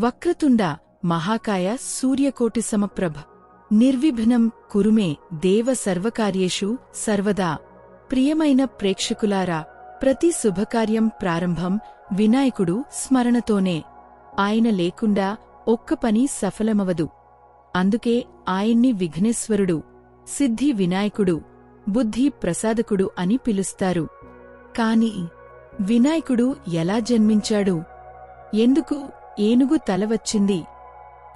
వక్రతుండ మహాకాయ సూర్యకోటి సమప్రభ. నిర్విఘ్నం కురుమే దేవ సర్వకార్యేషు సర్వదా. ప్రియమైన ప్రేక్షకులారా ప్రతి శుభకార్యం ప్రారంభం వినాయకుడు స్మరణతోనే. ఆయన లేకుండా ఒక్క పని సఫలమవదు. అందుకే ఆయన్ని విఘ్నేశ్వరుడు సిద్ధి వినాయకుడు బుద్ధి ప్రసాదకుడు అని పిలుస్తారు. కాని వినాయకుడు ఎలా జన్మించాడు? ఎందుకు ఏనుగు తల వచ్చింది.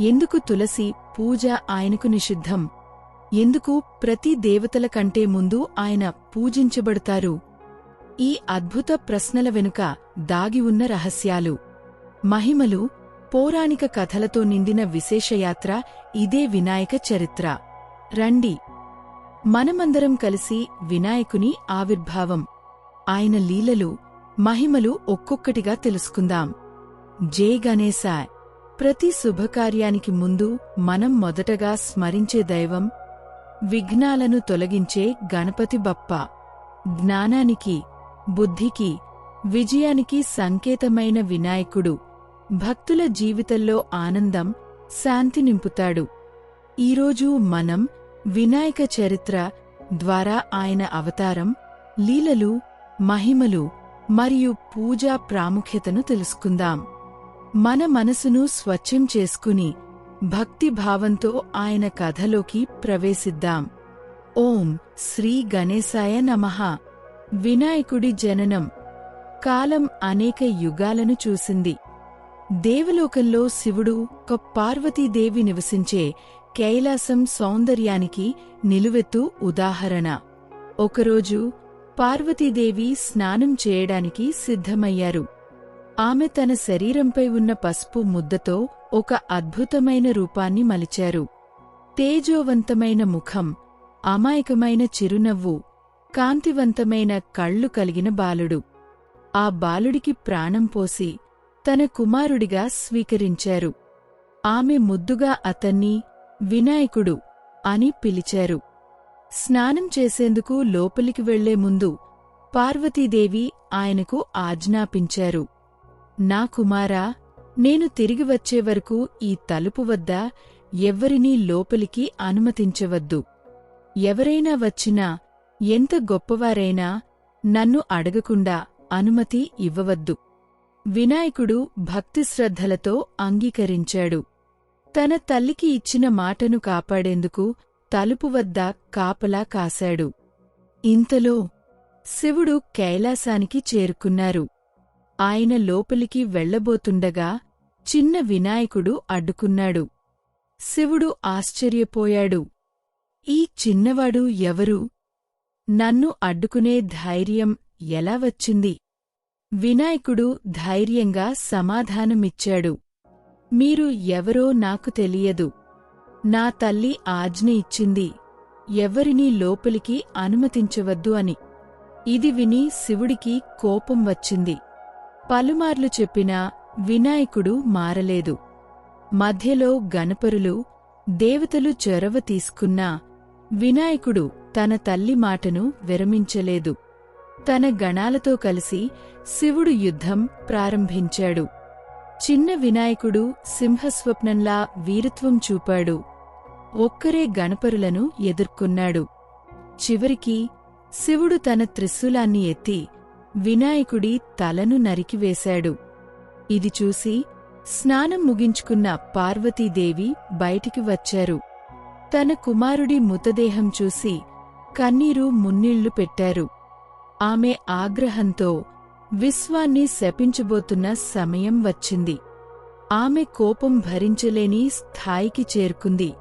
ఎందుకు తులసి పూజ ఆయనకు నిషిద్ధం? ఎందుకు ప్రతి దేవతల కంటే ముందు ఆయన పూజించబడతారు? ఈ అద్భుత ప్రశ్నల వెనుక దాగి ఉన్న రహస్యాలు. మహిమలు పౌరాణిక కథలతో నిండిన విశేషయాత్ర ఇదే వినాయక చరిత్ర. రండి. మనమందరం కలిసి వినాయకుని ఆవిర్భావం. ఆయన లీలలు మహిమలు ఒక్కొక్కటిగా తెలుసుకుందాం. జే గణేశాయ్ ప్రతి శుభకార్యానికి ముందు మనం మొదటగా స్మరించే దైవం విఘ్నాలను తొలగించే గణపతి బప్ప. జ్ఞానానికి బుద్ధికి విజయానికి సంకేతమైన వినాయకుడు. భక్తుల జీవితంలో ఆనందం శాంతి నింపుతాడు. ఈరోజు మనం వినాయక చరిత్ర ద్వారా ఆయన అవతారం లీలలు మహిమలు మరియు పూజా ప్రాముఖ్యతను తెలుసుకుందాం. మన మనసును స్వచ్ఛం చేసుకుని భక్తిభావంతో ఆయన కథలోకి ప్రవేశిద్దాం. ఓం శ్రీ గణేశాయ నమః. వినాయకుడి జననం. కాలం అనేక యుగాలను చూసింది. దేవలోకంలో శివుడు ఒక పార్వతీదేవి నివసించే కైలాసం సౌందర్యానికి నిలువెత్తు ఉదాహరణ. ఒకరోజు పార్వతీదేవి స్నానం చేయడానికి సిద్ధమయ్యారు. ఆమె తన శరీరంపై ఉన్న పసుపు ముద్దతో ఒక అద్భుతమైన రూపాన్ని మలిచారు. తేజోవంతమైన ముఖం అమాయకమైన చిరునవ్వు కాంతివంతమైన కళ్ళు కలిగిన బాలుడు. ఆ బాలుడికి ప్రాణం పోసి తన కుమారుడిగా స్వీకరించారు. ఆమె ముద్దుగా అతన్ని వినాయకుడు అని పిలిచారు. స్నానం చేసేందుకు లోపలికి వెళ్ళే ముందు పార్వతీదేవి ఆయనకు ఆజ్ఞాపించారు. నా కుమారా నేను తిరిగి వచ్చే వరకు ఈ తలుపు వద్ద ఎవ్వరినీ లోపలికి అనుమతించవద్దు. ఎవరైనా వచ్చినా ఎంత గొప్పవారైనా నన్ను అడగకుండా అనుమతి ఇవ్వవద్దు. వినాయకుడు భక్తిశ్రద్ధలతో అంగీకరించాడు. తన తల్లికి ఇచ్చిన మాటను కాపాడేందుకు తలుపు వద్ద కాపలా కాశాడు. ఇంతలో శివుడు కైలాసానికి చేరుకున్నారు. ఆయన లోపలికి వెళ్ళబోతుండగా చిన్న వినాయకుడు అడ్డుకున్నాడు. శివుడు ఆశ్చర్యపోయాడు. ఈ చిన్నవాడు ఎవరు? నన్ను అడ్డుకునే ధైర్యం ఎలా వచ్చింది? వినాయకుడు ధైర్యంగా సమాధానమిచ్చాడు. మీరు ఎవరో నాకు తెలియదు. నా తల్లి ఆజ్ఞ ఇచ్చింది. ఎవరినీ లోపలికి అనుమతించవద్దు అని. ఇది విని శివుడికి కోపం వచ్చింది. పలుమార్లు చెప్పినా వినాయకుడు మారలేదు. మధ్యలో గణపరులు దేవతలు చొరవ తీసుకున్నా వినాయకుడు తన తల్లి మాటను విరమించలేదు. తన గణాలతో కలిసి శివుడు యుద్ధం ప్రారంభించాడు. చిన్న వినాయకుడు సింహస్వప్నంలా వీరత్వం చూపాడు. ఒక్కరే గణపరులను ఎదుర్కొన్నాడు. చివరికి శివుడు తన త్రిశూలాన్ని ఎత్తి వినాయకుడి తలను నరికివేశాడు. ఇది చూసి స్నానం ముగించుకున్న పార్వతీదేవి బయటికి వచ్చారు. తన కుమారుడి మృతదేహం చూసి కన్నీరు మున్నీళ్ళు పెట్టారు. ఆమె ఆగ్రహంతో విశ్వాన్ని శపించబోతున్న సమయం వచ్చింది. ఆమె కోపం భరించలేని స్థాయికి చేరుకుంది.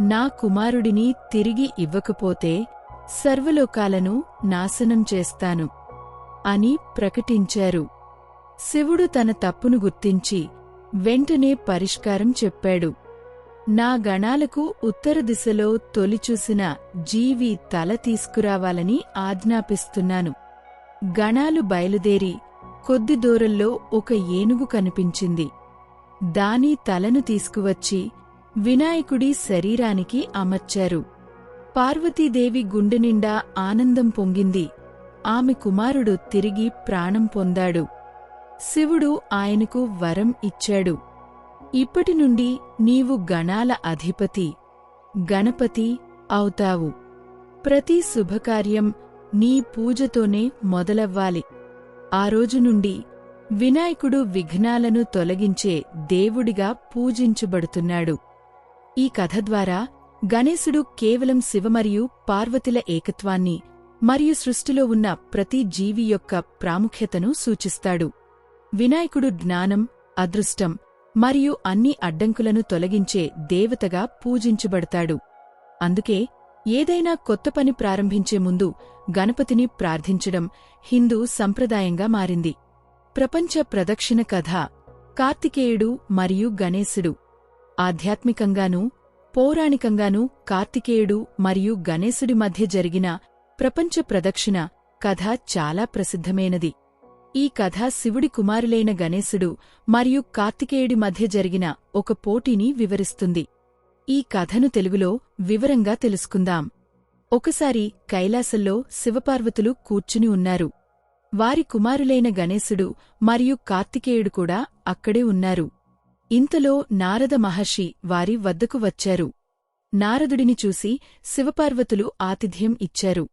నా కుమారుడిని తిరిగి ఇవ్వకపోతే సర్వలోకాలను నాశనం చేస్తాను. అని ప్రకటించారు. శివుడు తన తప్పును గుర్తించి వెంటనే పరిష్కారం చెప్పాడు. నా గణాలకు ఉత్తర దిశలో తొలిచూసిన జీవి తల తీసుకురావాలని ఆజ్ఞాపిస్తున్నాను. గణాలు బయలుదేరి కొద్ది దూరంలో ఒక ఏనుగు కనిపించింది. దాని తలను తీసుకువచ్చి వినాయకుడి శరీరానికి అమర్చారు. పార్వతీదేవి గుండె నిండా ఆనందం పొంగింది. ఆమె కుమారుడు తిరిగి ప్రాణం పొందాడు. శివుడు ఆయనకు వరం ఇచ్చాడు. ఇప్పటి నుండి నీవు గణాల అధిపతి గణపతి అవుతావు. ప్రతి శుభకార్యం నీ పూజతోనే మొదలవ్వాలి. ఆ రోజు నుండి వినాయకుడు విఘ్నాలను తొలగించే దేవుడిగా పూజించబడుతున్నాడు. ఈ కథ ద్వారా గణేశుడు కేవలం శివ మరియు పార్వతుల ఏకత్వాన్ని మరియు సృష్టిలో ఉన్న ప్రతి జీవి యొక్క ప్రాముఖ్యతను సూచిస్తాడు. వినాయకుడు జ్ఞానం అదృష్టం మరియు అన్ని అడ్డంకులను తొలగించే దేవతగా పూజించబడతాడు. అందుకే ఏదైనా కొత్త పని ప్రారంభించే ముందు గణపతిని ప్రార్థించడం హిందూ సంప్రదాయంగా మారింది. ప్రపంచ ప్రదక్షిణ కథ కార్తికేయుడు మరియు గణేశుడు. ఆధ్యాత్మికంగానూ పౌరాణికంగానూ కార్తికేయుడు మరియు గణేశుడి మధ్య జరిగిన ప్రపంచ ప్రదక్షిణ కథ చాలా ప్రసిద్ధమైనది. ఈ కథ శివుడి కుమారులైన గణేశుడు మరియు కార్తికేయుడి మధ్య జరిగిన ఒక పోటీని వివరిస్తుంది. ఈ కథను తెలుగులో వివరంగా తెలుసుకుందాం. ఒకసారి కైలాసంలో శివపార్వతులు కూర్చుని ఉన్నారు. వారి కుమారులైన గణేశుడు మరియు కార్తికేయుడు కూడా అక్కడే ఉన్నారు. ఇంతలో నారద మహర్షి వారి వద్దకు వచ్చారు. నారదుడిని చూసి శివపార్వతులు ఆతిథ్యం ఇచ్చారు.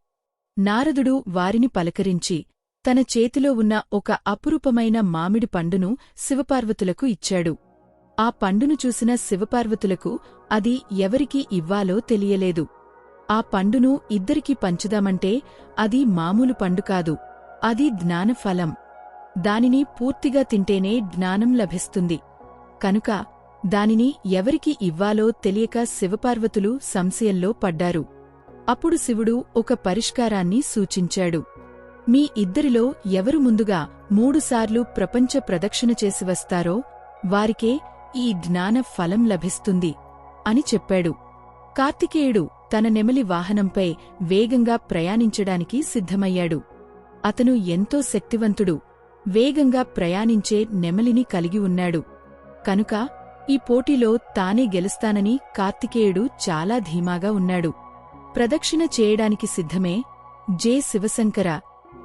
నారదుడు వారిని పలకరించి తన చేతిలో ఉన్న ఒక అపురూపమైన మామిడి పండును శివపార్వతులకు ఇచ్చాడు. ఆ పండును చూసిన శివపార్వతులకు అది ఎవరికి ఇవ్వాలో తెలియలేదు. ఆ పండును ఇద్దరికీ పంచుదామంటే అది మామూలు పండు కాదు అది జ్ఞానఫలం. దానిని పూర్తిగా తింటేనే జ్ఞానం లభిస్తుంది. కనుక దానిని ఎవరికి ఇవ్వాలో తెలియక శివపార్వతులు సంశయంలో పడ్డారు. అప్పుడు శివుడు ఒక పరిష్కారాన్ని సూచించాడు. మీ ఇద్దరిలో ఎవరు ముందుగా మూడుసార్లు ప్రపంచ ప్రదక్షిణ చేసి వస్తారో వారికే ఈ జ్ఞాన ఫలం లభిస్తుంది అని చెప్పాడు. కార్తికేయుడు తన నెమలి వాహనంపై వేగంగా ప్రయాణించడానికి సిద్ధమయ్యాడు. అతను ఎంతో శక్తివంతుడు వేగంగా ప్రయాణించే నెమలిని కలిగి ఉన్నాడు. కనుక ఈ పోటీలో తానే గెలుస్తానని కార్తికేయుడు చాలా ధీమాగా ఉన్నాడు. ప్రదక్షిణ చేయడానికి సిద్ధమే జే శివశంకర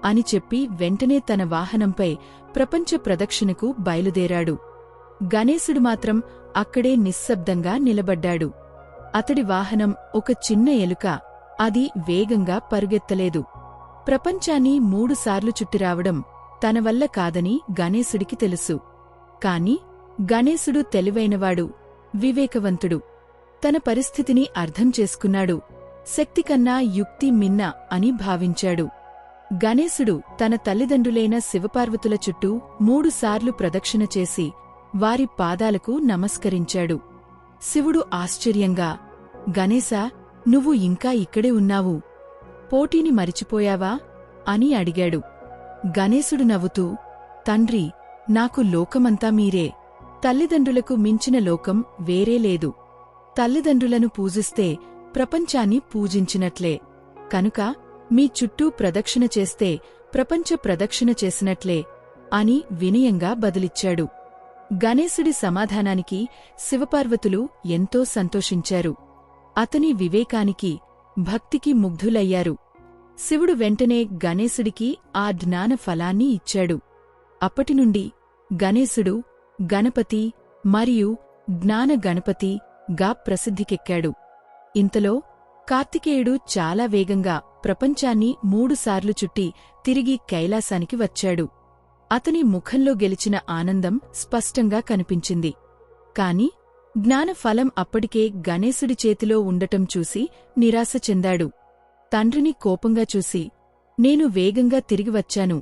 అని చెప్పి వెంటనే తన వాహనంపై ప్రపంచ ప్రదక్షిణకు బయలుదేరాడు. గణేశుడు మాత్రం అక్కడే నిశ్శబ్దంగా నిలబడ్డాడు. అతడి వాహనం ఒక చిన్న ఎలుక అది వేగంగా పరుగెత్తలేదు. ప్రపంచాన్ని మూడుసార్లు చుట్టిరావడం తన వల్ల కాదని గణేశుడికి తెలుసు. కాని గణేశుడు తెలివైనవాడు వివేకవంతుడు. తన పరిస్థితిని అర్థం చేసుకున్నాడు. శక్తికన్నా యుక్తి మిన్న అని భావించాడు. గణేశుడు తన తల్లిదండ్రులైన శివపార్వతుల చుట్టూ మూడుసార్లు ప్రదక్షిణ చేసి వారి పాదాలకు నమస్కరించాడు. శివుడు ఆశ్చర్యంగా గణేశా నువ్వు ఇంకా ఇక్కడే ఉన్నావు. పోటీని మరిచిపోయావా? అని అడిగాడు. గణేశుడు నవ్వుతూ తండ్రి నాకు లోకమంతా మీరే. తల్లిదండ్రులకు మించిన లోకం వేరే లేదు. తల్లిదండ్రులను పూజిస్తే ప్రపంచాన్ని పూజించినట్లే. కనుక మీ చుట్టూ ప్రదక్షిణ చేస్తే ప్రపంచ ప్రదక్షిణ చేసినట్లే అని వినయంగా బదులిచ్చాడు. గణేశుడి సమాధానానికి శివపార్వతులు ఎంతో సంతోషించారు. అతని వివేకానికి భక్తికి ముగ్ధులయ్యారు. శివుడు వెంటనే గణేశుడికి ఆ జ్ఞాన ఫలాన్ని ఇచ్చాడు. అప్పటినుండి గణేశుడు గణపతి మరియు జ్ఞాన గణపతి గా ప్రసిద్ధికెక్కాడు. ఇంతలో కార్తికేయుడు చాలా వేగంగా ప్రపంచాన్ని మూడుసార్లు చుట్టి తిరిగి కైలాసానికి వచ్చాడు. అతని ముఖంలో గెలిచిన ఆనందం స్పష్టంగా కనిపించింది. కాని జ్ఞానఫలం అప్పటికే గణేశుడి చేతిలో ఉండటం చూసి నిరాశ చెందాడు. తండ్రిని కోపంగా చూసి నేను వేగంగా తిరిగి వచ్చాను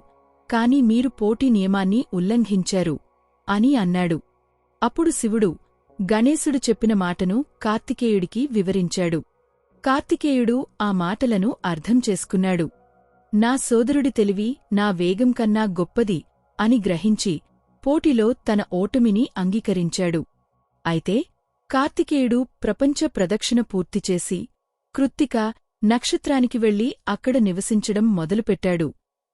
కాని మీరు పోటీ నియమాన్ని ఉల్లంఘించారు అని అన్నాడు. అప్పుడు శివుడు గణేశుడు చెప్పిన మాటను కార్తికేయుడికి వివరించాడు. కార్తికేయుడు ఆ మాటలను అర్థం చేసుకున్నాడు. నా సోదరుడి తెలివి నా వేగం కన్నా గొప్పది అని గ్రహించి పోటీలో తన ఓటమిని అంగీకరించాడు. అయితే కార్తికేయుడు ప్రపంచ ప్రదక్షిణ పూర్తిచేసి కృత్తిక నక్షత్రానికి వెళ్ళి అక్కడ నివసించడం మొదలుపెట్టాడు.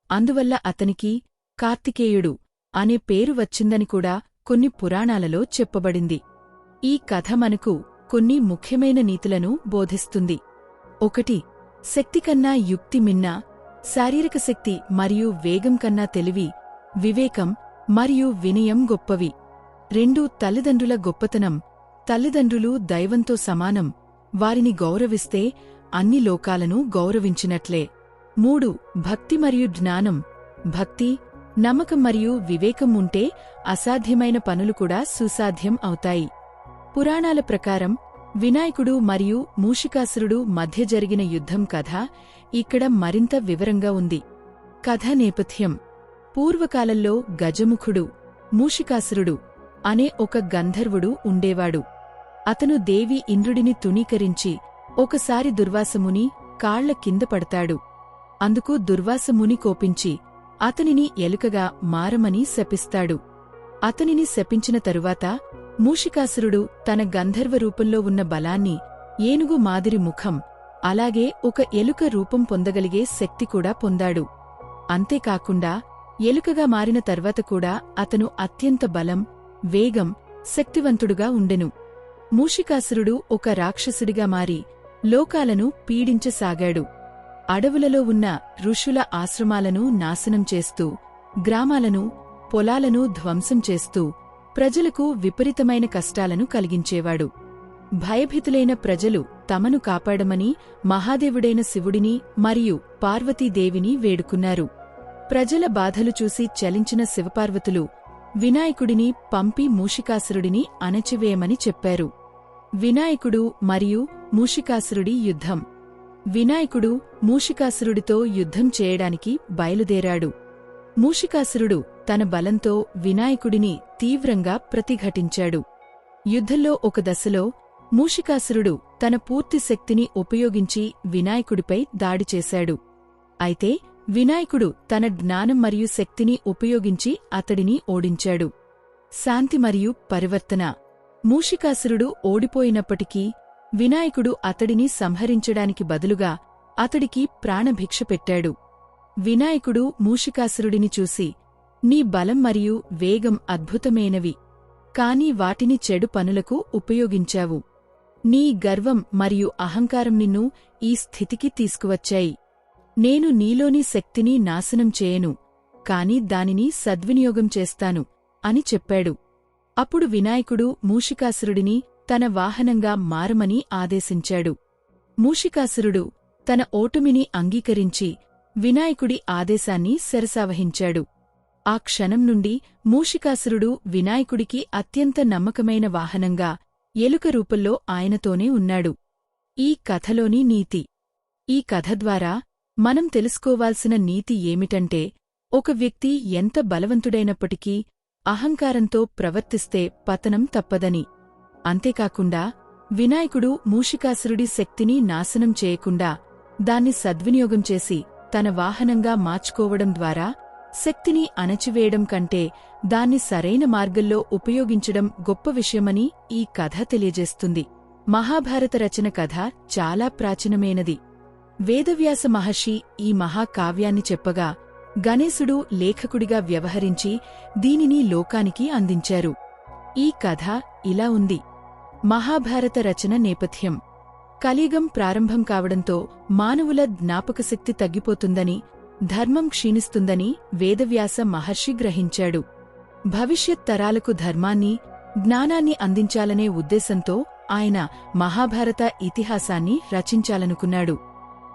అందువల్ల అతనికి కార్తికేయుడు అనే పేరు వచ్చిందని కూడా కొన్ని పురాణాలలో చెప్పబడింది. ఈ కథ మనకు కొన్ని ముఖ్యమైన నీతులను బోధిస్తుంది. ఒకటి శక్తికన్నా యుక్తి మిన్న శారీరక శక్తి మరియు వేగం కన్నా తెలివి వివేకం మరియు వినయం గొప్పవి. రెండు తల్లిదండ్రుల గొప్పతనం తల్లిదండ్రులు దైవంతో సమానం వారిని గౌరవిస్తే అన్ని లోకాలను గౌరవించినట్లే. మూడు భక్తి మరియు జ్ఞానం భక్తి నమ్మకం మరియు వివేకం ఉంటే అసాధ్యమైన పనులు కూడా సుసాధ్యం అవుతాయి. పురాణాల ప్రకారం వినాయకుడు మరియు మూషికాసురుడు మధ్య జరిగిన యుద్ధం కథ ఇక్కడ మరింత వివరంగా ఉంది. కథ నేపథ్యం. పూర్వకాలంలో గజముఖుడు మూషికాసురుడు అనే ఒక గంధర్వుడు ఉండేవాడు. అతను దేవి ఇంద్రుడిని తుణీకరించి ఒకసారి దుర్వాసముని కాళ్ళ కింద పడతాడు. అందుకు దుర్వాసముని కోపించి అతనిని ఎలుకగా మారమని శపిస్తాడు. అతనిని శపించిన తరువాత మూషికాసురుడు తన గంధర్వ రూపంలో ఉన్న బలాన్ని ఏనుగు మాదిరి ముఖం అలాగే ఒక ఎలుక రూపం పొందగలిగే శక్తి కూడా పొందాడు. అంతేకాకుండా ఎలుకగా మారిన తర్వాత కూడా అతను అత్యంత బలం వేగం శక్తివంతుడుగా ఉండెను. మూషికాసురుడు ఒక రాక్షసుడిగా మారి లోకాలను పీడించసాగాడు. అడవులలో ఉన్న ఋషుల ఆశ్రమాలను నాశనం చేస్తూ గ్రామాలను పొలాలను ధ్వంసం చేస్తూ ప్రజలకు విపరీతమైన కష్టాలను కలిగించేవాడు. భయభీతులైన ప్రజలు తమను కాపాడమని మహాదేవుడైన శివుడిని మరియు పార్వతీదేవిని వేడుకున్నారు. ప్రజల బాధలు చూసి చలించిన శివపార్వతులు వినాయకుడిని పంపి మూషికాసురుడిని అణచివేయమని చెప్పారు. వినాయకుడు మరియు మూషికాసురుడి యుద్ధం. వినాయకుడు మూషికాసురుడితో యుద్ధం చేయడానికి బయలుదేరాడు. మూషికాసురుడు తన బలంతో వినాయకుడిని తీవ్రంగా ప్రతిఘటించాడు. యుద్ధంలో ఒక దశలో మూషికాసురుడు తన పూర్తి శక్తిని ఉపయోగించి వినాయకుడిపై దాడి చేశాడు. అయితే వినాయకుడు తన జ్ఞానం మరియు శక్తిని ఉపయోగించి అతడిని ఓడించాడు. శాంతి మరియు పరివర్తన. మూషికాసురుడు ఓడిపోయినప్పటికీ వినాయకుడు అతడిని సంహరించడానికి బదులుగా అతడికి ప్రాణభిక్ష పెట్టాడు. వినాయకుడు మూషికాసురుడిని చూసి నీ బలం మరియు వేగం అద్భుతమైనవి. కాని వాటిని చెడు పనులకు ఉపయోగించావు. నీ గర్వం మరియు అహంకారం నిన్ను ఈ స్థితికి తీసుకువచ్చాయి. నేను నీలోని శక్తిని నాశనం చేయను కాని దానిని సద్వినియోగం చేస్తాను అని చెప్పాడు. అప్పుడు వినాయకుడు మూషికాసురుడిని తన వాహనంగా మారమని ఆదేశించాడు. మూషికాసురుడు తన ఓటమిని అంగీకరించి వినాయకుడి ఆదేశాన్ని శరసావహించాడు. ఆ క్షణం నుండి మూషికాసురుడు వినాయకుడికి అత్యంత నమ్మకమైన వాహనంగా ఎలుక రూపంలో ఆయనతోనే ఉన్నాడు. ఈ కథలోని నీతి. ఈ కథ ద్వారా మనం తెలుసుకోవాల్సిన నీతి ఏమిటంటే ఒక వ్యక్తి ఎంత బలవంతుడైనప్పటికీ అహంకారంతో ప్రవర్తిస్తే పతనం తప్పదని. అంతేకాకుండా వినాయకుడు మూషికాసురుడి శక్తిని నాశనం చేయకుండా దాన్ని సద్వినియోగం చేసి తన వాహనంగా మార్చుకోవడం ద్వారా శక్తిని అణచివేయడం కంటే దాన్ని సరైన మార్గంలో ఉపయోగించడం గొప్ప విషయమని ఈ కథ తెలియజేస్తుంది. మహాభారత రచన కథ చాలా ప్రాచీనమైనది. వేదవ్యాస మహర్షి ఈ మహాకావ్యాన్ని చెప్పగా గణేశుడు లేఖకుడిగా వ్యవహరించి దీనిని లోకానికి అందించారు. ఈ కథ ఇలా ఉంది. మహాభారత రచన నేపథ్యం. కలియుగం ప్రారంభం కావడంతో మానవుల జ్ఞాపకశక్తి తగ్గిపోతుందని ధర్మం క్షీణిస్తుందని వేదవ్యాస మహర్షి గ్రహించాడు. భవిష్యత్ తరాలకు ధర్మాన్ని జ్ఞానాన్ని అందించాలనే ఉద్దేశంతో ఆయన మహాభారత ఇతిహాసాన్ని రచించాలనుకున్నాడు.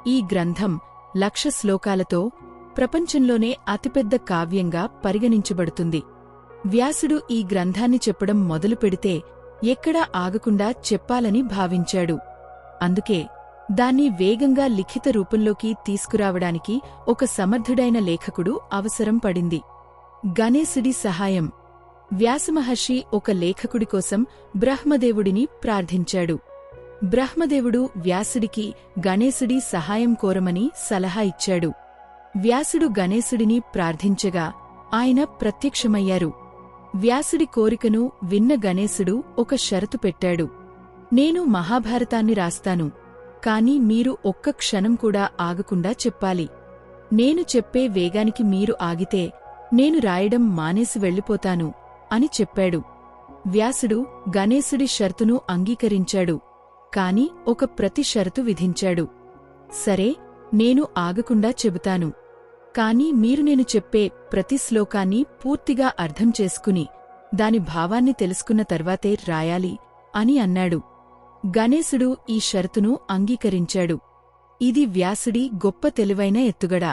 ఈ గ్రంథం లక్ష శ్లోకాలతో ప్రపంచంలోనే అతిపెద్ద కావ్యంగా పరిగణించబడుతుంది. వ్యాసుడు ఈ గ్రంథాన్ని చెప్పడం మొదలుపెడితే ఎక్కడా ఆగకుండా చెప్పాలని భావించాడు. అందుకే దాన్ని వేగంగా లిఖిత రూపంలోకి తీసుకురావడానికి ఒక సమర్థుడైన లేఖకుడు అవసరం పడింది. గణేశుడి సహాయం. వ్యాసమహర్షి ఒక లేఖకుడి కోసం బ్రహ్మదేవుడిని ప్రార్థించాడు. బ్రహ్మదేవుడు వ్యాసుడికి గణేశుడి సహాయం కోరమని సలహా ఇచ్చాడు. వ్యాసుడు గణేశుడిని ప్రార్థించగా ఆయన ప్రత్యక్షమయ్యారు. వ్యాసుడి కోరికను విన్న గణేశుడు ఒక షరతు పెట్టాడు. నేను మహాభారతాన్ని రాస్తాను. కాని మీరు ఒక్క క్షణం కూడా ఆగకుండా చెప్పాలి. నేను చెప్పే వేగానికి మీరు ఆగితే నేను రాయడం మానేసి వెళ్ళిపోతాను అని చెప్పాడు. వ్యాసుడు గణేశుడి షరతును అంగీకరించాడు. కాని ఒక ప్రతి షరతు విధించాడు. సరే నేను ఆగకుండా చెబుతాను. కాని మీరు నేను చెప్పే ప్రతి శ్లోకాన్ని పూర్తిగా అర్థం చేసుకుని దాని భావాన్ని తెలుసుకున్న తర్వాతే రాయాలి అని అన్నాడు. గణేశుడు ఈ షరతును అంగీకరించాడు. ఇది వ్యాసుడి గొప్ప తెలివైన ఎత్తుగడ.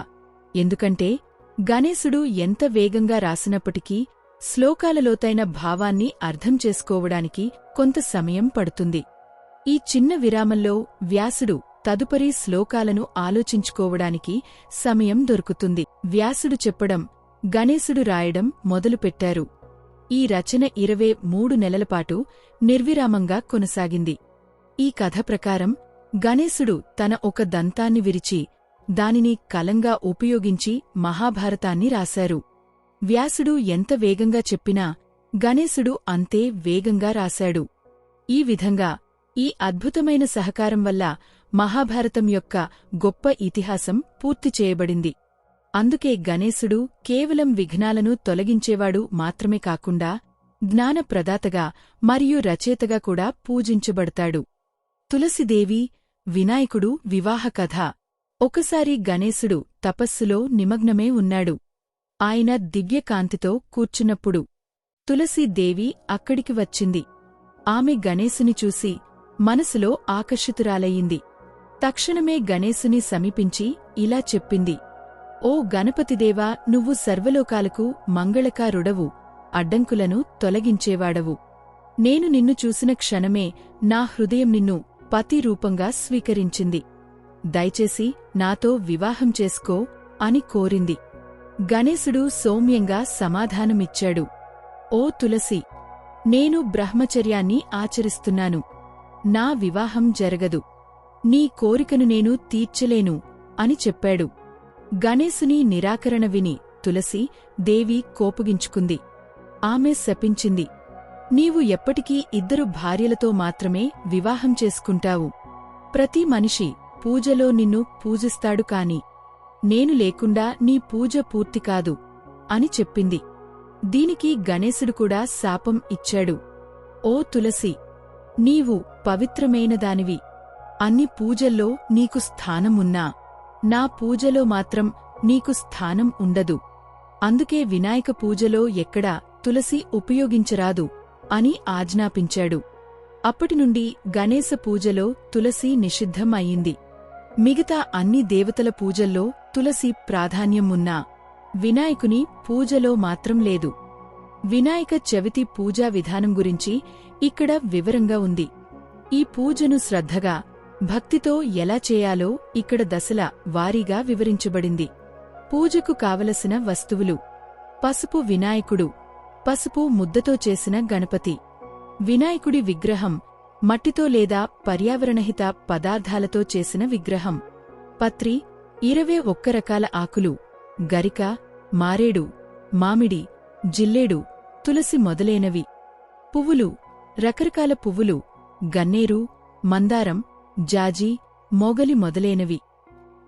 ఎందుకంటే గణేశుడు ఎంత వేగంగా రాసినప్పటికీ శ్లోకాలలోతైన భావాన్ని అర్థం చేసుకోవడానికి కొంత సమయం పడుతుంది. ఈ చిన్న విరామంలో వ్యాసుడు తదుపరి శ్లోకాలను ఆలోచించుకోవడానికి సమయం దొరుకుతుంది. వ్యాసుడు చెప్పడం గణేశుడు రాయడం మొదలుపెట్టారు. ఈ రచన ఇరవై మూడు నెలలపాటు నిర్విరామంగా కొనసాగింది. ఈ కథ ప్రకారం గణేశుడు తన ఒక దంతాన్ని విరిచి దానిని కలంగా ఉపయోగించి మహాభారతాన్ని రాశారు. వ్యాసుడు ఎంత వేగంగా చెప్పినా గణేశుడు అంతే వేగంగా రాశాడు. ఈ విధంగా ఈ అద్భుతమైన సహకారం వల్ల మహాభారతం యొక్క గొప్ప ఇతిహాసం పూర్తి చేయబడింది. అందుకే గణేశుడు కేవలం విఘ్నాలను తొలగించేవాడు మాత్రమే కాకుండా జ్ఞానప్రదాతగా మరియు రచయితగా కూడా పూజించబడతాడు. తులసిదేవి వినాయకుడు వివాహ కథ ఒకసారి గణేశుడు తపస్సులో నిమగ్నమే ఉన్నాడు. ఆయన దివ్యకాంతితో కూర్చున్నప్పుడు తులసీదేవి అక్కడికి వచ్చింది. ఆమె గణేశుని చూసి మనసులో ఆకర్షితురాలయ్యింది. తక్షణమే గణేశుని సమీపించి ఇలా చెప్పింది. ఓ గణపతిదేవా నువ్వు సర్వలోకాలకు మంగళకారుడవు. అడ్డంకులను తొలగించేవాడవు. నేను నిన్ను చూసిన క్షణమే నా హృదయం నిన్ను పతి రూపంగా స్వీకరించింది. దయచేసి నాతో వివాహం చేసుకో అని కోరింది. గణేశుడు సౌమ్యంగా సమాధానమిచ్చాడు. ఓ తులసి నేను బ్రహ్మచర్యాన్ని ఆచరిస్తున్నాను. నా వివాహం జరగదు. నీ కోరికను నేను తీర్చలేను అని చెప్పాడు. గణేశుని నిరాకరణ విని తులసి దేవి కోపగించుకుంది. ఆమె శపించింది. నీవు ఎప్పటికీ ఇద్దరు భార్యలతో మాత్రమే వివాహం చేసుకుంటావు. ప్రతి మనిషి పూజలో నిన్ను పూజిస్తాడు కాని నేను లేకుండా నీ పూజ పూర్తి కాదు అని చెప్పింది. దీనికి గణేశుడు కూడా శాపం ఇచ్చాడు. ఓ తులసి నీవు పవిత్రమైనదానివి అన్ని పూజల్లో నీకు స్థానమున్నా. నా పూజలో మాత్రం నీకు స్థానం ఉండదు. అందుకే వినాయక పూజలో ఎక్కడా తులసి ఉపయోగించరాదు. అని ఆజ్ఞాపించాడు. అప్పటినుండి గణేశ పూజలో తులసి నిషిద్ధం అయింది మిగతా అన్ని దేవతల పూజల్లో తులసి ప్రాధాన్యం ఉన్నా వినాయకుని పూజలో మాత్రం లేదు. వినాయక చవితి పూజా విధానం గురించి ఇక్కడ వివరంగా ఉంది. ఈ పూజను శ్రద్ధగా భక్తితో ఎలా చేయాలో ఇక్కడ దశల వారీగా వివరించబడింది. పూజకు కావలసిన వస్తువులు. పసుపు వినాయకుడు పసుపు ముద్దతో చేసిన గణపతి. వినాయకుడి విగ్రహం మట్టితో లేదా పర్యావరణహిత పదార్థాలతో చేసిన విగ్రహం. పత్రి ఇరవై ఒక్క రకాల ఆకులు గరిక మారేడు మామిడి జిల్లేడు తులసి మొదలైనవి. పువ్వులు రకరకాల పువ్వులు గన్నేరు మందారం జాజి మోగలి మొదలైనవి.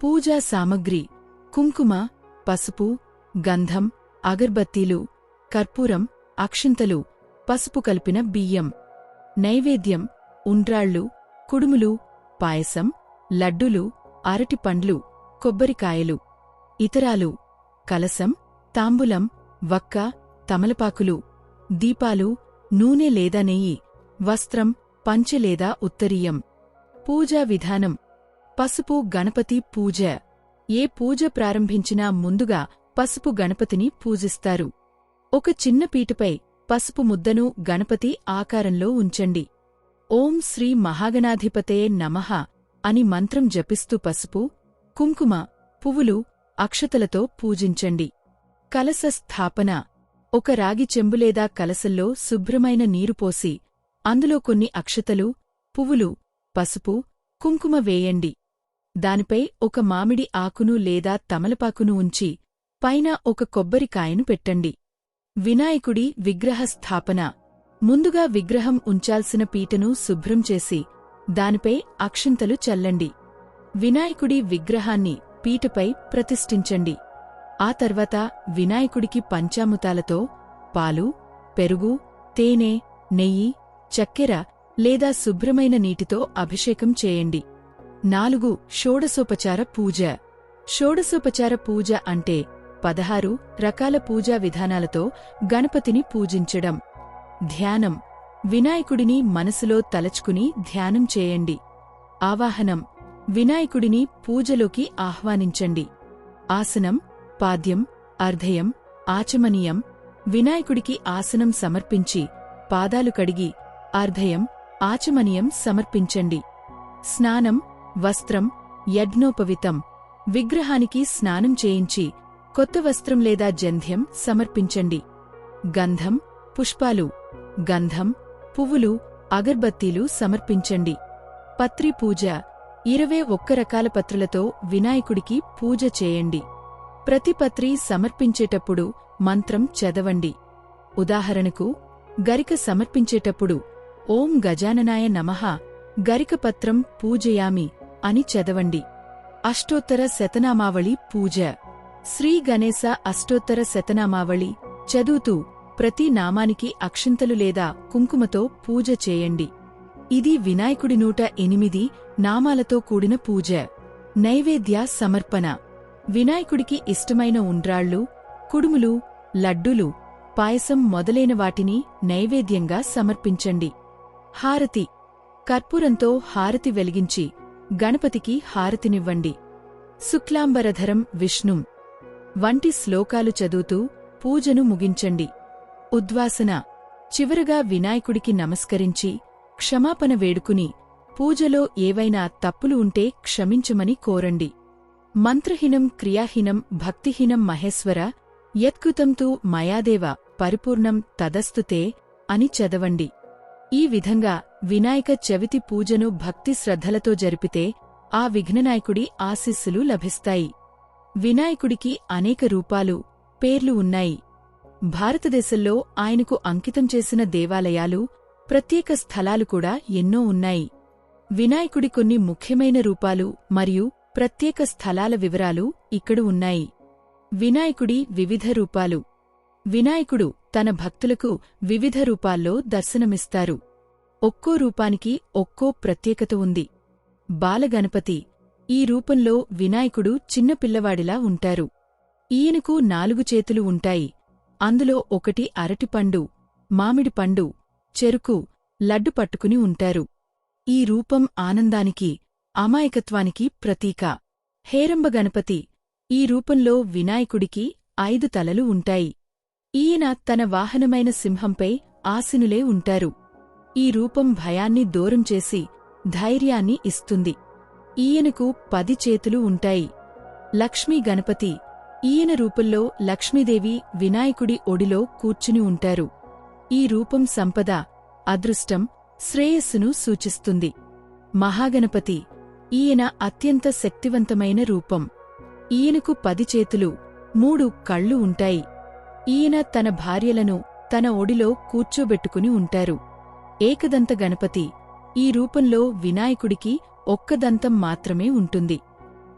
పూజా సామగ్రి కుంకుమ పసుపు గంధం అగర్బత్తీలు కర్పూరం అక్షింతలు పసుపు కలిపిన బియ్యం నైవేద్యం ఉండ్రాళ్ళు కుడుములు పాయసం లడ్డులు అరటిపండ్లు కొబ్బరికాయలు ఇతరాలు కలసం తాంబులం వక్క తమలపాకులు దీపాలు నూనె లేదా నెయ్యి వస్త్రం పంచె లేదా ఉత్తరీయం పూజా విధానం పసుపు గణపతి పూజ. ఏ పూజ ప్రారంభించినా ముందుగా పసుపు గణపతిని పూజిస్తారు. ఒక చిన్న పీటపై పసుపు ముద్దను గణపతి ఆకారంలో ఉంచండి. ఓం శ్రీ మహాగణాధిపతే నమః అని మంత్రం జపిస్తూ పసుపు కుంకుమ పువ్వులు అక్షతలతో పూజించండి. కలస స్థాపన. ఒక రాగి చెంబు లేదా కలసల్లో శుభ్రమైన నీరు పోసి అందులో కొన్ని అక్షతలు పువ్వులు పసుపు కుంకుమ వేయండి. దానిపై ఒక మామిడి ఆకును లేదా తమలపాకును ఉంచి పైన ఒక కొబ్బరికాయను పెట్టండి. వినాయకుడి విగ్రహ స్థాపన. ముందుగా విగ్రహం ఉంచాల్సిన పీటను శుభ్రం చేసి దానిపై అక్షింతలు చల్లండి. వినాయకుడి విగ్రహాన్ని పీటపై ప్రతిష్ఠించండి. ఆ తర్వాత వినాయకుడికి పంచాముతాలతో పాలు పెరుగు తేనె నెయ్యి చక్కెర లేదా శుభ్రమైన నీటితో అభిషేకం చేయండి. నాలుగు షోడసోపచార పూజ. షోడసోపచార పూజ అంటే పదహారు రకాల పూజా విధానాలతో గణపతిని పూజించడం. ధ్యానం. వినాయకుడిని మనసులో తలచుకుని ధ్యానం చేయండి. ఆవాహనం. వినాయకుడిని పూజలోకి ఆహ్వానించండి. ఆసనం. పాద్యం. అర్ధయం. ఆచమనీయం. వినాయకుడికి ఆసనం సమర్పించి పాదాలు కడిగి అర్ధయం. ఆచమనీయం సమర్పించండి. స్నానం. వస్త్రం. యజ్ఞోపవితం. విగ్రహానికి స్నానం చేయించి కొత్త వస్త్రం లేదా జంధ్యం సమర్పించండి. గంధం పుష్పాలు. గంధం పువ్వులు అగర్బత్తీలు సమర్పించండి. పత్రి పూజ. ఇరవై ఒక్క రకాల పత్రులతో వినాయకుడికి పూజ చేయండి. ప్రతి పత్రి సమర్పించేటప్పుడు మంత్రం చదవండి. ఉదాహరణకు గరిక సమర్పించేటప్పుడు ఓం గజాననాయ నమః గరికపత్రం పూజయామి అని చదవండి. అష్టోత్తర శతనామావళి పూజ. శ్రీ గణేశ అష్టోత్తర శతనామావళి చదువుతూ ప్రతి నామానికి అక్షింతలు లేదా కుంకుమతో పూజ చేయండి. ఇది వినాయకుడి నూట ఎనిమిది నామాలతో కూడిన పూజ. నైవేద్య సమర్పణ. వినాయకుడికి ఇష్టమైన ఉండ్రాళ్ళు కుడుములు లడ్డులు పాయసం మొదలైన వాటిని నైవేద్యంగా సమర్పించండి. హారతి. కర్పూరంతో హారతి వెలిగించి గణపతికి హారతినివ్వండి. శుక్లాంబరధరం విష్ణుం. వంటి శ్లోకాలు చదువుతూ పూజను ముగించండి. ఉద్వాసన. చివరగా వినాయకుడికి నమస్కరించి క్షమాపణ వేడుకుని పూజలో ఏవైనా తప్పులు ఉంటే క్షమించమని కోరండి. మంత్రహీనం క్రియాహీనం భక్తిహీనం మహేశ్వర యత్కృతంతు మయాదేవ పరిపూర్ణం తదస్తుతే అని చదవండి. ఈ విధంగా వినాయక చవితి పూజను భక్తి శ్రద్ధలతో జరిపితే ఆ విఘ్ననాయకుడి ఆశీస్సులు లభిస్తాయి. వినాయకుడికి అనేక రూపాలు పేర్లు ఉన్నాయి. భారతదేశంలో ఆయనకు అంకితం చేసిన దేవాలయాలు ప్రత్యేక స్థలాలు కూడా ఎన్నో ఉన్నాయి. వినాయకుడి కొన్ని ముఖ్యమైన రూపాలు మరియు ప్రత్యేక స్థలాల వివరాలు ఇక్కడ ఉన్నాయి. వినాయకుడి వివిధ రూపాలు. వినాయకుడు తన భక్తులకు వివిధ రూపాల్లో దర్శనమిస్తారు. ఒక్కో రూపానికి ఒక్కో ప్రత్యేకత ఉంది. బాలగణపతి ఈ రూపంలో వినాయకుడు చిన్నపిల్లవాడిలా ఉంటారు. ఈయనకు నాలుగు చేతులు ఉంటాయి. అందులో ఒకటి అరటిపండు మామిడి పండు చెరుకు లడ్డు పట్టుకుని ఉంటారు. ఈ రూపం ఆనందానికి అమాయకత్వానికి ప్రతీక. హేరంబ గణపతి ఈ రూపంలో వినాయకుడికి ఐదు తలలు ఉంటాయి. ఈయన తన వాహనమైన సింహంపై ఆసినులే ఉంటారు. ఈ రూపం భయాన్ని దూరం చేసి ధైర్యాన్ని ఇస్తుంది. ఈయనకు పది చేతులు ఉంటాయి. లక్ష్మీ గణపతి ఈయన రూపంలో లక్ష్మీదేవి వినాయకుడి ఒడిలో కూర్చుని ఉంటారు. ఈ రూపం సంపద అదృష్టం శ్రేయస్సును సూచిస్తుంది. మహాగణపతి ఈయన అత్యంత శక్తివంతమైన రూపం. ఈయనకు పది చేతులు మూడు కళ్ళు ఉంటాయి. ఈయన తన భార్యలను తన ఒడిలో కూర్చోబెట్టుకుని ఉంటారు. ఏకదంత గణపతి ఈ రూపంలో వినాయకుడికి ఒక్క దంతం మాత్రమే ఉంటుంది.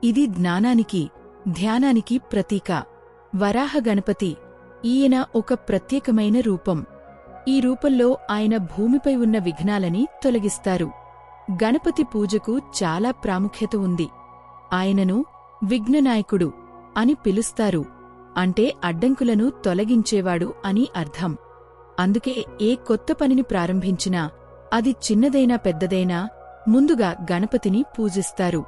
ఇది జ్ఞానానికి ధ్యానానికి ప్రతీక. వరాహ గణపతి ఈయన ఒక ప్రత్యేకమైన రూపం. ఈ రూపంలో ఆయన భూమిపై ఉన్న విఘ్నాలని తొలగిస్తారు. గణపతి పూజకు చాలా ప్రాముఖ్యత ఉంది. ఆయనను విఘ్ననాయకుడు అని పిలుస్తారు. అంటే అడ్డంకులను తొలగించేవాడు అని అర్థం. అందుకే ఏ కొత్త పనిని ప్రారంభించినా అది చిన్నదైనా పెద్దదైనా ముందుగా గణపతిని పూజిస్తారు.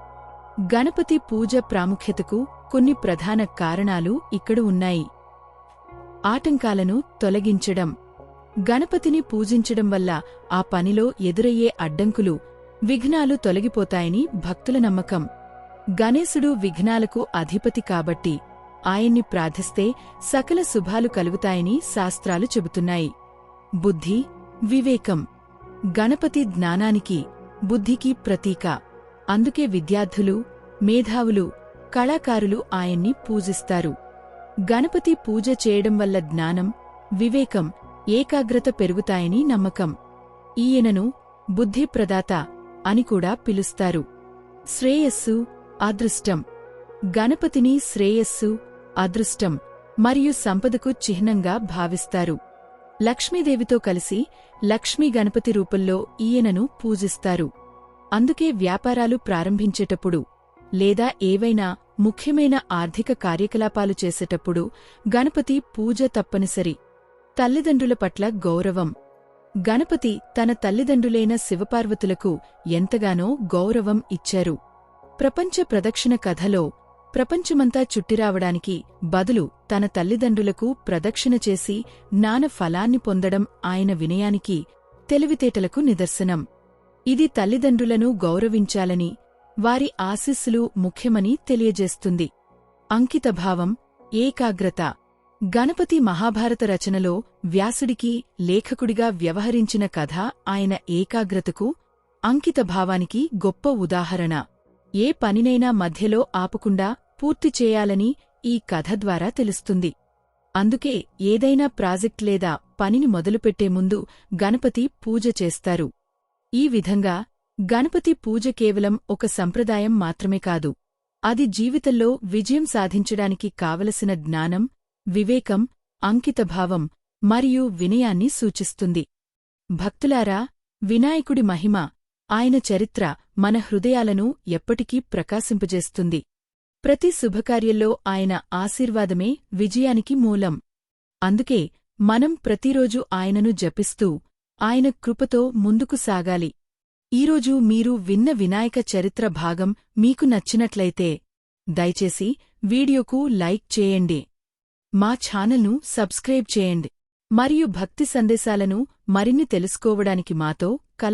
గణపతి పూజ ప్రాముఖ్యతకు కొన్ని ప్రధాన కారణాలు ఇక్కడ ఉన్నాయి. ఆటంకాలను తొలగించడం. గణపతిని పూజించడం వల్ల ఆ పనిలో ఎదురయ్యే అడ్డంకులు విఘ్నాలు తొలగిపోతాయని భక్తుల నమ్మకం. గణేశుడు విఘ్నాలకు అధిపతి కాబట్టి ఆయన్ని ప్రార్థిస్తే సకల శుభాలు కలుగుతాయని శాస్త్రాలు చెబుతున్నాయి. బుద్ధి వివేకం. గణపతి జ్ఞానానికి బుద్ధికి ప్రతీక. అందుకే విద్యార్థులు మేధావులు కళాకారులు ఆయన్ని పూజిస్తారు. గణపతి పూజ చేయడం వల్ల జ్ఞానం వివేకం ఏకాగ్రత పెరుగుతాయని నమ్మకం. ఈయనను బుద్ధిప్రదాత అని కూడా పిలుస్తారు. శ్రేయస్సు అదృష్టం. గణపతిని శ్రేయస్సు అదృష్టం మరియు సంపదకు చిహ్నంగా భావిస్తారు. లక్ష్మీదేవితో కలిసి లక్ష్మీ గణపతి రూపంలో ఈయనను పూజిస్తారు. అందుకే వ్యాపారాలు ప్రారంభించేటప్పుడు లేదా ఏవైనా ముఖ్యమైన ఆర్థిక కార్యకలాపాలు చేసేటప్పుడు గణపతి పూజ తప్పనిసరి. తల్లిదండ్రుల పట్ల గౌరవం. గణపతి తన తల్లిదండ్రులైన శివపార్వతులకు ఎంతగానో గౌరవం ఇచ్చారు. ప్రపంచ ప్రదక్షిణ కథలో ప్రపంచమంతా చుట్టిరావడానికి బదులు తన తల్లిదండ్రులకు ప్రదక్షిణ చేసి జ్ఞాన ఫలాన్ని పొందడం ఆయన వినయానికి తెలివితేటలకు నిదర్శనం. ఇది తల్లిదండ్రులను గౌరవించాలని వారి ఆశీస్సులు ముఖ్యమని తెలియజేస్తుంది. అంకితభావం ఏకాగ్రత. గణపతి మహాభారత రచనలో వ్యాసుడికి లేఖకుడిగా వ్యవహరించిన కథ ఆయన ఏకాగ్రతకు అంకితభావానికి గొప్ప ఉదాహరణ. ఏ పనినైనా మధ్యలో ఆపకుండా పూర్తి చేయాలని ఈ కథ ద్వారా తెలుస్తుంది. అందుకే ఏదైనా ప్రాజెక్ట్ లేదా పనిని మొదలుపెట్టే ముందు గణపతి పూజ చేస్తారు. ఈ విధంగా గణపతి పూజ కేవలం ఒక సంప్రదాయం మాత్రమే కాదు. అది జీవితంలో విజయం సాధించడానికి కావలసిన జ్ఞానం వివేకం అంకితభావం మరియు వినయాన్ని సూచిస్తుంది. భక్తులారా వినాయకుడి మహిమ ఆయన చరిత్ర మన హృదయాలను ఎప్పటికీ ప్రకాశింపజేస్తుంది. ప్రతి శుభకార్యంలో ఆయన ఆశీర్వాదమే విజయానికి మూలం. అందుకే మనం ప్రతిరోజు ఆయనను జపిస్తూ ఆయన కృపతో ముందుకు సాగాలి. ఈరోజు మీరు విన్న వినాయక చరిత్ర భాగం మీకు నచ్చినట్లయితే దయచేసి వీడియోకు లైక్ చేయండి. మా ఛానల్ను సబ్స్క్రైబ్ చేయండి. మరియు భక్తి సందేశాలను మరిన్ని తెలుసుకోవడానికి మాతో కల